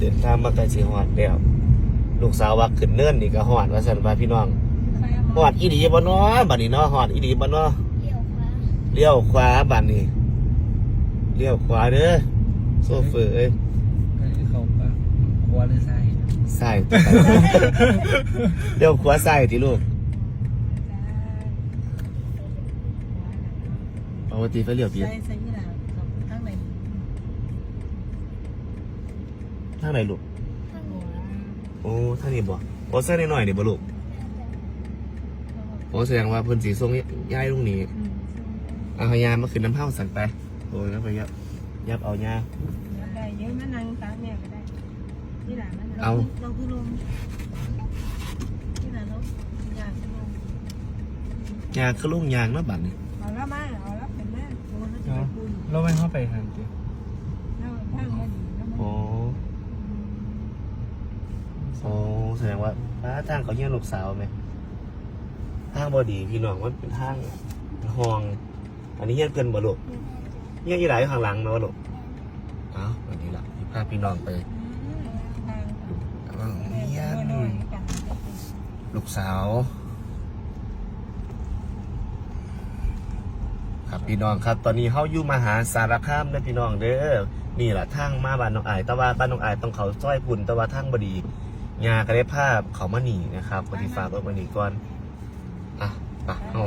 เดินทางมาไกลสิฮอดแล้วลูกสาวว่าขึ้นเนินนี่ก็ฮอดว่าซั่นว่าพี่น้องฮอดอีหลีบ่เนาะบัดนี้เนาะฮอดอีหลีบ่เนาะเลี้ยวขวาเลี้ยวขวาบัดนี้เลี้ยวขวาเด้อโซเฟอร์เอ้ยก็คือเขาปะครัวหรือไส้ซ้ายเลี้ยวขวาซ้ายติลูกปกติไฟเลี้ยวเบียด ใส่ใส่ยี่หล่าข้างใน ทางไหนลูกข้างหัวโอ้ทางนี้บ่โอ้เส้นน้อยๆนี่บ่ลูก โอ้แสดงว่าเพิ่นสิส่งย้ายลงนี้เอายามาขึ้นน้ำเผาสั่นไป โอ้ยแล้วไปยับยับเอายาได้เยอะมานั่งตาแม่ก็ได้ยี่หล่ามันเอาเราคือลมยี่หล่าเราอยากจะลมยาคือลุงยางเนาะบัดนี่เอาละมาเอาละเป็นแม่โอ้แล้วจะเนาะไปคุยเราไม่เข้าไปหันจิแล้วทางมาดีแล้วมัน โอ้โอ้แส ดงว่าป้าทางเขาเยี่ยลูกสาวไหมทางบอดีพี่น้องมันเป็นทางห้อง อันนี้เยี่ยเกินบ่ลูกเยี่ยยี่หลายข้างหลังเนาะลูกเอ้าวันนี้ล่ะพี่พาพี่น้องไปเยี่ยนลูกสาวครับพี่น้องครับ ตอนนี้เฮาอยู่มหาสารคามเด้อพี่น้องเด้อนี่แหละทางมาบ้านน้องอายต่ว่าบ้านน้องอายต้องเขาซ้อยพุ่นต่ว่าทางบดี งาก็ได้ภาพเขามาหนีนะครับปฏิฝากรถมาหนีก่อน อะไปเฮา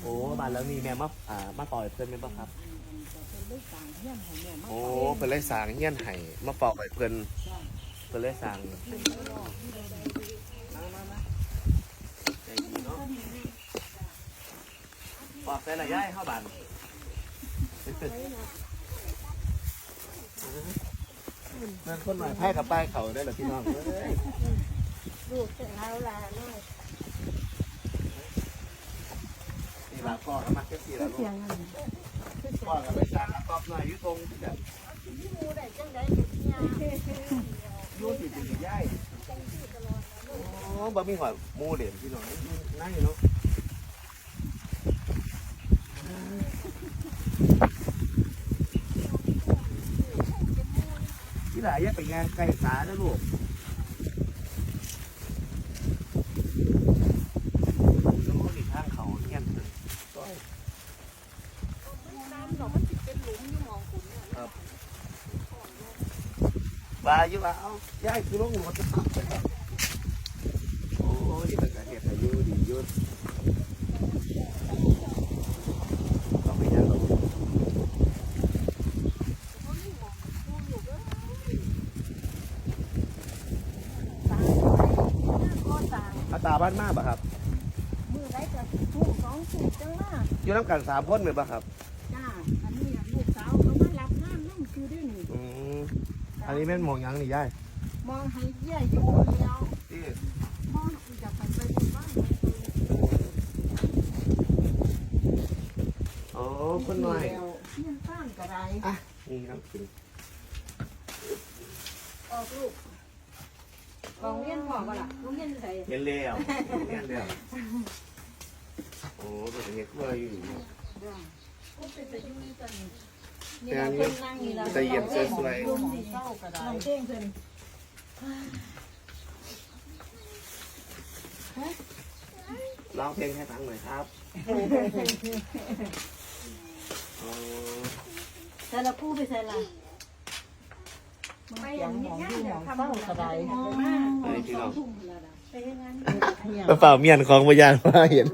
โอ้บ้านแล้วมีแม่มาอ่ามาต่อยเพื่อนไหมบ้างครับโอ้เพิ่นเลยสร้างเฮียนให้มาปอกให้เพิ่นเพิ่นเลยสร้างใจดีเนาะปอกใส่ละย้ายเข้าบ้าน นั่นคนหน่อยไพ่กับป้ายเขาได้เหรอพี่น้องเอ้ยลูกจะเอาลาน้อยนี่ลาพ่อกับมักแค่สี่ละลูเสียกงอะไรพ่อกับไปสร้างกรอบหน่อยอยู่ตรงที่แบบมูได้จังได้เด็กยาอยู่ติดติดย้ายโอ้บ่มีหัวมูเด่นพี่น้องนั่งอยู่เนาะ ที่หลายอย่าไปงานไก่สานะลูกแล้วมันมีทางเขาเงี้ยต้อยครับาอยู่ว่าเอาย้ายคือลงรถโอ้ยนี่เป็นการเหตุอายุดีอยุดต้องไปยังหรอก ก็ต่าง อาตาบ้านมากปะครับ มือได้จะถูกสองถูกจังว่าอยู่น้ำกันสามคนเลยปะครับ จ้า อันนี้ลูกสาวเขามารับงานนั่นคือได้หนึ่งอืมอันนี้แม่นมองหยังนี่ย่ายมองให้เยี่ยอยู่เดียวที่มองอยากไปไปดูบ้านอ๋อคนหน่อยเยี่ยมบ้านกระไรอะนี่ครับคือออกลูก กองเลี้ยนพ่อบ่ล่ะโรงเรียนใส่เห็นแล้วเห็นแล้วโอ้ตัวเห็ดกล้วยอยู่ก็เป็นแต่ยุ่งกันนี่เราเป็นนั่งนี่เราแต่เยี่ยมสวยยุ่งที่เศร้ากระไรน้องเจ้งเพิ่นๆร้องเพลงให้ฟังหน่อยครับอ๋อแต่ละผู้ไปใส่ละ ไปอย่างนี้หมองอยู่หมองเศร้ากระไรอันนี้พี่น้องไปยังไงกระเป๋าเมียนของพยานมาเห็น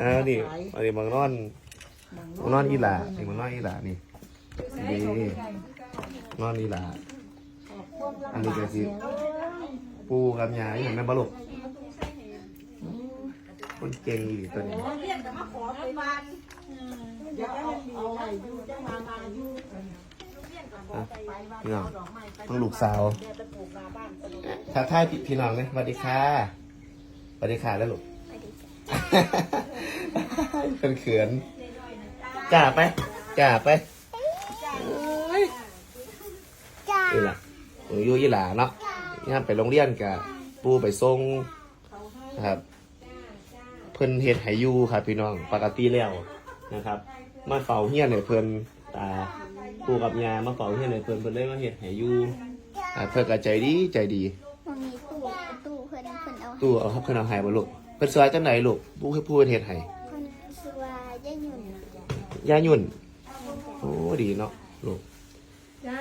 อ้าวนี่อันนี้มังนอนมังนอนอีหลานี่มังนอนอีหลานี่นี่นอนอีหลาอันนี้ก็สิปูกับยาอย่างนั้นบลุกคนเก่งอีกตัวนี้เรียนแต่มาขอไปบ้านเดี๋ยวเอาเอาอยู่จังมามาอยู่ พี่น้องต้องลูกสาวทักทายพี่น้องเลยสวัสดีค่ะสวัสดีค่ะแล้วลูกเป็นเขินจ่าไปจ่าไปนี่ล่ะหนูอยู่ยี่หลาเนาะนี่ไปโรงเรียนกับปูไปส่งนะครับ เพิ่นเฮ็ดให้อยู่ครับพี่น้องปกติแล้วนะครับ มาเฝ้าเฮียนให้เพิ่นตา ปู่กับยามาเฝ้าเฮียนให้เพิ่นเพิ่นเลยมาเฮ็ดให้อยู่อ่าเพิ่นก็ใจดีใจดี มันมีตู้ตู้เพิ่นเพิ่นเอาตู้เอาครับเพิ่นเอาให้บ่ลูกเพิ่นสวยจังไหนลูกปู่ให้ผู้เพิ่นเฮ็ดให้เพิ่นสวายยายหยุ่นยาหยุ่น โอ้ดีเนาะลูก จ้า